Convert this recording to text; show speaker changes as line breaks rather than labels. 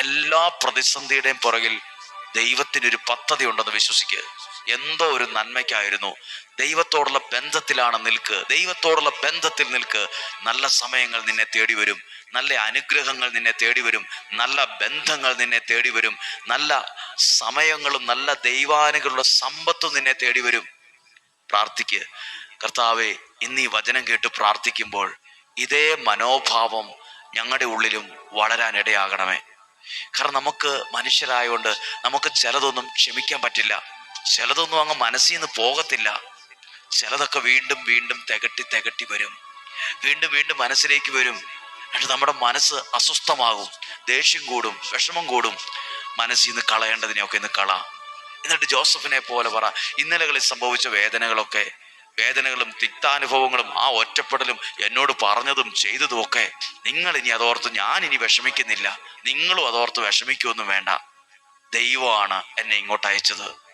എല്ലാ പ്രതിസന്ധിയുടെയും പുറകിൽ ദൈവത്തിനൊരു പദ്ധതി ഉണ്ടെന്ന് വിശ്വസിക്കുക എന്തോ ഒരു നന്മയ്ക്കായിരുന്നു. ദൈവത്തോടുള്ള ബന്ധത്തിലാണ് നിൽക്ക്. ദൈവത്തോടുള്ള ബന്ധത്തിൽ നിൽക്ക്. നല്ല സമയങ്ങൾ നിന്നെ തേടി വരും. നല്ല അനുഗ്രഹങ്ങൾ നിന്നെ തേടി വരും. നല്ല ബന്ധങ്ങൾ നിന്നെ തേടി വരും. നല്ല സമയങ്ങളും നല്ല ദൈവാനുകളുടെ സമ്പത്തും നിന്നെ തേടി വരും. പ്രാർത്ഥിക്ക്. കർത്താവെ ഇന്ന് ഈ വചനം കേട്ട് പ്രാർത്ഥിക്കുമ്പോൾ ഇതേ മനോഭാവം ഞങ്ങളുടെ ഉള്ളിലും വളരാൻ ഇടയാകണമേ കാരണം നമുക്ക് മനുഷ്യരായോണ്ട് നമുക്ക് ചിലതൊന്നും ക്ഷമിക്കാൻ പറ്റില്ല. ചിലതൊന്നും അങ്ങ് മനസ്സിൽ നിന്ന് പോകത്തില്ല. ചിലതൊക്കെ വീണ്ടും വീണ്ടും തികട്ടി തികട്ടി വരും. വീണ്ടും വീണ്ടും മനസ്സിലേക്ക് വരും. എന്നിട്ട് നമ്മുടെ മനസ്സ് അസ്വസ്ഥമാകും. ദേഷ്യം കൂടും. വിഷമം കൂടും. മനസ്സിൽ നിന്ന് കളയേണ്ടതിനെയൊക്കെ ഇന്ന് കള. എന്നിട്ട് ജോസഫിനെ പോലെ പറ ഇന്നലകളിൽ സംഭവിച്ച വേദനകളൊക്കെ വേദനകളും തിക്താനുഭവങ്ങളും ആ ഒറ്റപ്പെടലും എന്നോട് പറഞ്ഞതും ചെയ്തതും ഒക്കെ നിങ്ങൾ ഇനി അതോർത്ത് ഞാൻ ഇനി വിഷമിക്കുന്നില്ല. നിങ്ങളും അതോർത്ത് വിഷമിക്കുമൊന്നും വേണ്ട. ദൈവമാണ് എന്നെ ഇങ്ങോട്ട് അയച്ചത്